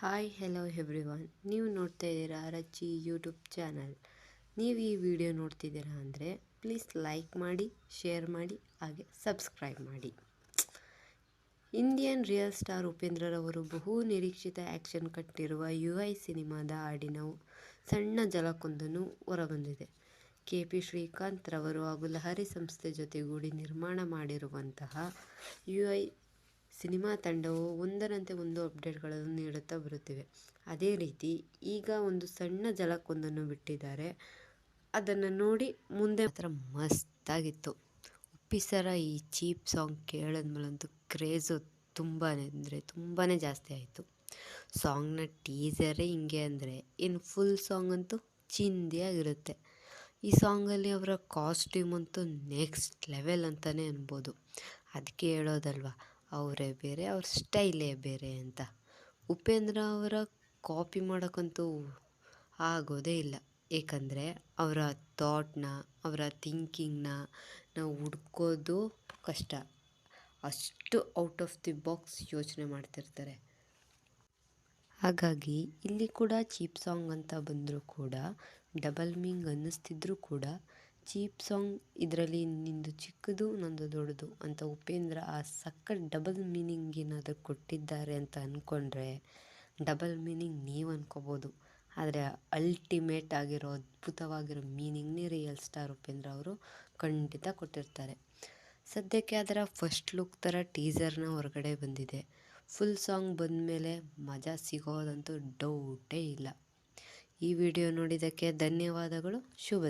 Hi hello everyone ನೀವು ನೋಡ್ತಾ ಇದ್ದೀರಾ ರಚ್ಚಿ ಯೂಟ್ಯೂಬ್ ಚಾನಲ್ ನೀವು ಈ ವಿಡಿಯೋ ನೋಡ್ತಿದ್ದೀರಾ ಅಂದರೆ ಪ್ಲೀಸ್ ಲೈಕ್ ಮಾಡಿ ಶೇರ್ ಮಾಡಿ, ಹಾಗೆ ಸಬ್ಸ್ಕ್ರೈಬ್ ಮಾಡಿ. ಇಂಡಿಯನ್ ರಿಯಲ್ ಸ್ಟಾರ್ ಉಪೇಂದ್ರರವರು ಬಹು ನಿರೀಕ್ಷಿತ ಆ್ಯಕ್ಷನ್ ಕಟ್ಟಿರುವ ಯು ಐ ಸಿನಿಮಾದ ಹಾಡಿನ ಸಣ್ಣ ಜಲಕ್ಕೊಂದನ್ನು ಹೊರಬಂದಿದೆ. ಕೆ ಪಿ ಶ್ರೀಕಾಂತ್ ರವರು ಹಾಗೂ ಲಹರಿ ಸಂಸ್ಥೆ ಜೊತೆಗೂಡಿ ನಿರ್ಮಾಣ ಮಾಡಿರುವಂತಹ ಯು ಐ ಸಿನಿಮಾ ತಂಡವು ಒಂದರಂತೆ ಒಂದು ಅಪ್ಡೇಟ್ಗಳನ್ನು ನೀಡುತ್ತಾ ಬರುತ್ತಿವೆ. ಅದೇ ರೀತಿ ಈಗ ಒಂದು ಸಣ್ಣ ಜಲಕ್ಕೊಂದನ್ನು ಬಿಟ್ಟಿದ್ದಾರೆ. ಅದನ್ನು ನೋಡಿ ಮುಂದೆ ಮಾತ್ರ ಮಸ್ತಾಗಿತ್ತು. ಉಪ್ಪಿಸರ ಈ ಚೀಪ್ ಸಾಂಗ್ ಕೇಳಿದ್ಮೇಲಂತೂ ಕ್ರೇಜು ತುಂಬಾ ಅಂದರೆ ತುಂಬಾ ಜಾಸ್ತಿ ಆಯಿತು. ಸಾಂಗ್ನ ಟೀಸರೇ ಹಿಂಗೆ ಅಂದರೆ ಇನ್ನು ಫುಲ್ ಸಾಂಗ್ ಅಂತೂ ಚಿಂದಿಯಾಗಿರುತ್ತೆ ಈ ಸಾಂಗಲ್ಲಿ ಅವರ ಕಾಸ್ಟ್ಯೂಮ್ ಅಂತೂ ನೆಕ್ಸ್ಟ್ ಲೆವೆಲ್ ಅಂತಲೇ ಅನ್ಬೋದು. ಅದಕ್ಕೆ ಹೇಳೋದಲ್ವ ಅವರೇ ಬೇರೆ, ಅವ್ರ ಸ್ಟೈಲೇ ಬೇರೆ ಅಂತ. ಉಪೇಂದ್ರ ಅವರ ಕಾಪಿ ಮಾಡೋಕ್ಕಂತೂ ಆಗೋದೇ ಇಲ್ಲ. ಏಕೆಂದರೆ ಅವರ ಥಾಟ್ನ ಅವರ ಥಿಂಕಿಂಗ್ನ ನಾವು ಹುಡ್ಕೋದು ಕಷ್ಟ. ಅಷ್ಟು ಔಟ್ ಆಫ್ ದಿ ಬಾಕ್ಸ್ ಯೋಚನೆ ಮಾಡ್ತಿರ್ತಾರೆ. ಹಾಗಾಗಿ ಇಲ್ಲಿ ಕೂಡ ಚೀಪ್ ಸಾಂಗ್ ಅಂತ ಬಂದರೂ ಕೂಡ ಡಬಲ್ ಮೀಂಗ್ ಅನ್ನಿಸ್ತಿದ್ರೂ ಕೂಡ ಚೀಪ್ ಸಾಂಗ್ ಇದರಲ್ಲಿ ನಿಂದು ಚಿಕ್ಕದು, ನಂದು ದೊಡ್ಡದು ಅಂತ ಉಪೇಂದ್ರ ಆ ಸಕ್ಕ ಡಬಲ್ ಮೀನಿಂಗ್ ಏನಾದರೂ ಕೊಟ್ಟಿದ್ದಾರೆ ಅಂತ ಅಂದ್ಕೊಂಡ್ರೆ ಡಬಲ್ ಮೀನಿಂಗ್ ನೀವು ಅಂದ್ಕೋಬೋದು ಆದರೆ ಅಲ್ಟಿಮೇಟ್ ಆಗಿರೋ ಅದ್ಭುತವಾಗಿರೋ ಮೀನಿಂಗ್ನೇ ರಿಯಲ್ ಸ್ಟಾರ್ ಉಪೇಂದ್ರ ಅವರು ಖಂಡಿತ ಕೊಟ್ಟಿರ್ತಾರೆ. ಸದ್ಯಕ್ಕೆ ಅದರ ಫಸ್ಟ್ ಲುಕ್ ಥರ ಟೀಸರ್ನ ಹೊರಗಡೆ ಬಂದಿದೆ. ಫುಲ್ ಸಾಂಗ್ ಬಂದಮೇಲೆ ಮಜಾ ಸಿಗೋದಂತೂ ಡೌಟೇ ಇಲ್ಲ. ಈ ವಿಡಿಯೋ ನೋಡಿದ್ದಕ್ಕೆ ಧನ್ಯವಾದಗಳು. ಶುಭ